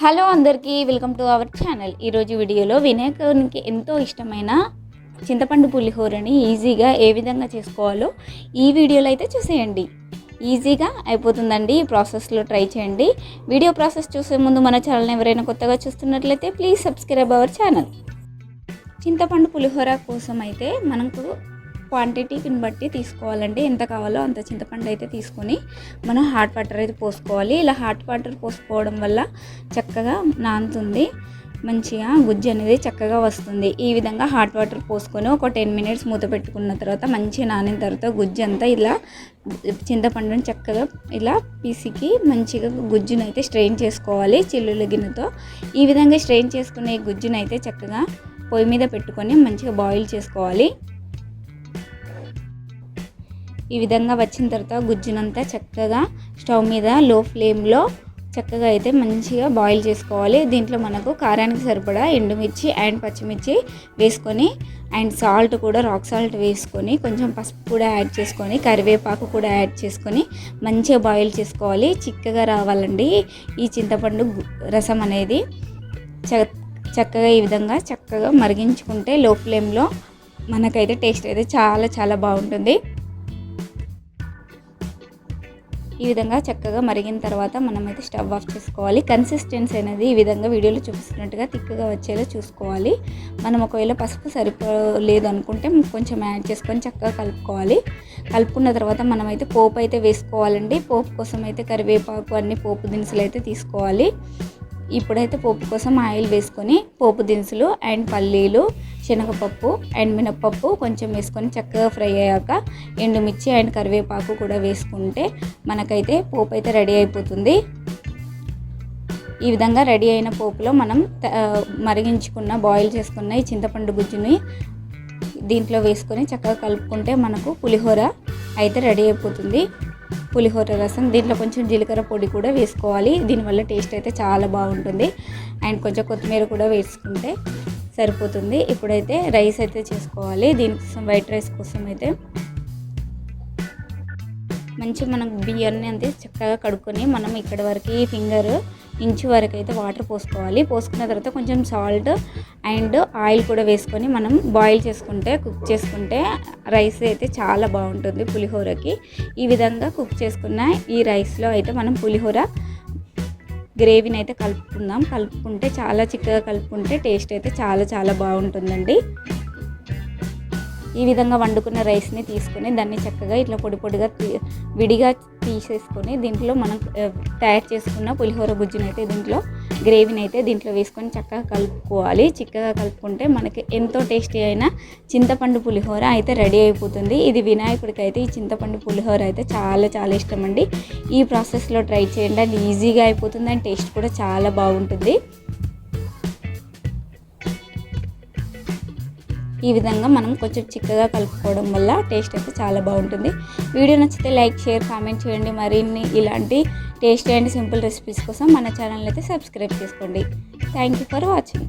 Hello అందరికీ welcome to our channel. ఈరోజు వీడియోలో వినాయకునికి ఎంతో ఇష్టమైన చింతపండు పులిహోరని ఈజీగా ఏ విధంగా చేసుకోవాలో ఈ వీడియోలో అయితే చూసేయండి. ఈజీగా అయిపోతుందండి ఈ ప్రాసెస్లో ట్రై చేయండి. వీడియో ప్రాసెస్ చూసే ముందు మన ఛానల్ని ఎవరైనా కొత్తగా చూస్తున్నట్లయితే ప్లీజ్ సబ్స్క్రైబ్ అవర్ ఛానల్. చింతపండు పులిహోర కోసం అయితే మనకు క్వాంటిటీని బట్టి తీసుకోవాలండి. ఎంత కావాలో అంత చింతపండు అయితే తీసుకొని మనం హాట్ వాటర్ అయితే పోసుకోవాలి. ఇలా హాట్ వాటర్ పోసుకోవడం వల్ల చక్కగా నానుతుంది. మంచిగా గుజ్జు అనేది చక్కగా వస్తుంది. ఈ విధంగా హాట్ వాటర్ పోసుకొని ఒక టెన్ మినిట్స్ మూత పెట్టుకున్న తర్వాత మంచిగా నానిన తర్వాత గుజ్జు అంతా ఇలా చింతపండుని చక్కగా ఇలా పిసికి మంచిగా గుజ్జును అయితే స్ట్రెయిన్ చేసుకోవాలి చిల్లుల గిన్నెతో. ఈ విధంగా స్ట్రెయిన్ చేసుకునే గుజ్జును అయితే చక్కగా పొయ్యి మీద పెట్టుకొని మంచిగా బాయిల్ చేసుకోవాలి. ఈ విధంగా వచ్చిన తర్వాత గుజ్జునంతా చక్కగా స్టవ్ మీద లో ఫ్లేమ్లో చక్కగా అయితే మంచిగా బాయిల్ చేసుకోవాలి. దీంట్లో మనకు కారానికి సరిపడా ఎండుమిర్చి అండ్ పచ్చిమిర్చి వేసుకొని అండ్ సాల్ట్ కూడా రాక్ సాల్ట్ వేసుకొని కొంచెం పసుపు కూడా యాడ్ చేసుకొని కరివేపాకు కూడా యాడ్ చేసుకొని మంచిగా బాయిల్ చేసుకోవాలి. చిక్కగా రావాలండి ఈ చింతపండు రసం అనేది. చ చక్కగా ఈ విధంగా చక్కగా మరిగించుకుంటే లో ఫ్లేమ్లో మనకైతే టేస్ట్ అయితే చాలా చాలా బాగుంటుంది. ఈ విధంగా చక్కగా మరిగిన తర్వాత మనమైతే స్టవ్ ఆఫ్ చేసుకోవాలి. కన్సిస్టెన్సీ అనేది ఈ విధంగా వీడియోలో చూపిస్తున్నట్టుగా తిక్కగా వచ్చేలా చూసుకోవాలి. మనం ఒకవేళ పసుపు సరిపోలేదు అనుకుంటే కొంచెం యాడ్ చేసుకొని చక్కగా కలుపుకోవాలి. కలుపుకున్న తర్వాత మనమైతే పోపు అయితే వేసుకోవాలండి. పోపు కోసం అయితే కరివేపాకు అన్ని పోపు దినుసులు అయితే తీసుకోవాలి. ఇప్పుడైతే పోపు కోసం ఆయిల్ వేసుకొని పోపు దినుసులు అండ్ పల్లీలు శనగపప్పు అండ్ మినప్పప్పు కొంచెం వేసుకొని చక్కగా ఫ్రై అయ్యాక ఎండుమిర్చి అండ్ కరివేపాకు కూడా వేసుకుంటే మనకైతే పోపు అయితే రెడీ అయిపోతుంది. ఈ విధంగా రెడీ అయిన పోపులో మనం త- మరిగించుకున్న బాయిల్ చేసుకున్న ఈ చింతపండు గుజ్జుని దీంట్లో వేసుకొని చక్కగా కలుపుకుంటే మనకు పులిహోర అయితే రెడీ అయిపోతుంది. పులిహోర రసం దీంట్లో కొంచెం జీలకర్ర పొడి కూడా వేసుకోవాలి. దీనివల్ల టేస్ట్ అయితే చాలా బాగుంటుంది. అండ్ కొంచెం కొత్తిమీర కూడా వేసుకుంటే సరిపోతుంది. ఇప్పుడైతే రైస్ అయితే చేసుకోవాలి. దీనికోసం వైట్ రైస్ కోసం అయితే మంచి మనం బియ్యాన్ని అంతే చక్కగా కడుక్కొని మనం ఇక్కడ వరకు ఈ ఫింగర్ ఇంచు వరకు అయితే వాటర్ పోసుకోవాలి. పోసుకున్న తర్వాత కొంచెం సాల్ట్ అండ్ ఆయిల్ కూడా వేసుకొని మనం బాయిల్ చేసుకుంటే కుక్ చేసుకుంటే రైస్ అయితే చాలా బాగుంటుంది పులిహోరకి. ఈ విధంగా కుక్ చేసుకున్న ఈ రైస్లో అయితే మనం పులిహోర గ్రేవీని అయితే కలుపుకుందాం. కలుపుకుంటే చాలా చిక్కగా కలుపుకుంటే టేస్ట్ అయితే చాలా చాలా బాగుంటుందండి. ఈ విధంగా వండుకున్న రైస్ని తీసుకొని దాన్ని చక్కగా ఇట్లా పొడి పొడిగా విడిగా తీసేసుకొని దీంట్లో మనం తయారు చేసుకున్న పులిహోర గుజ్జుని అయితే దీంట్లో గ్రేవీని అయితే దీంట్లో వేసుకొని చక్కగా కలుపుకోవాలి. చిక్కగా కలుపుకుంటే మనకి ఎంతో టేస్టీ అయిన చింతపండు పులిహోర అయితే రెడీ అయిపోతుంది. ఇది వినాయకుడికి అయితే ఈ చింతపండు పులిహోర అయితే చాలా చాలా ఇష్టం అండి ఈ ప్రాసెస్లో ట్రై చేయండి. అండ్ ఈజీగా అయిపోతుంది అండ్ టేస్ట్ కూడా చాలా బాగుంటుంది. ఈ విధంగా మనం కొంచెం చిక్కగా కలుపుకోవడం వల్ల టేస్ట్ అయితే చాలా బాగుంటుంది. వీడియో నచ్చితే లైక్ షేర్ కామెంట్ చేయండి. మరిన్ని ఇలాంటి టేస్టీ అండ్ సింపుల్ రెసిపీస్ కోసం మన ఛానల్ అయితే సబ్స్క్రైబ్ చేసుకోండి. Thank you for watching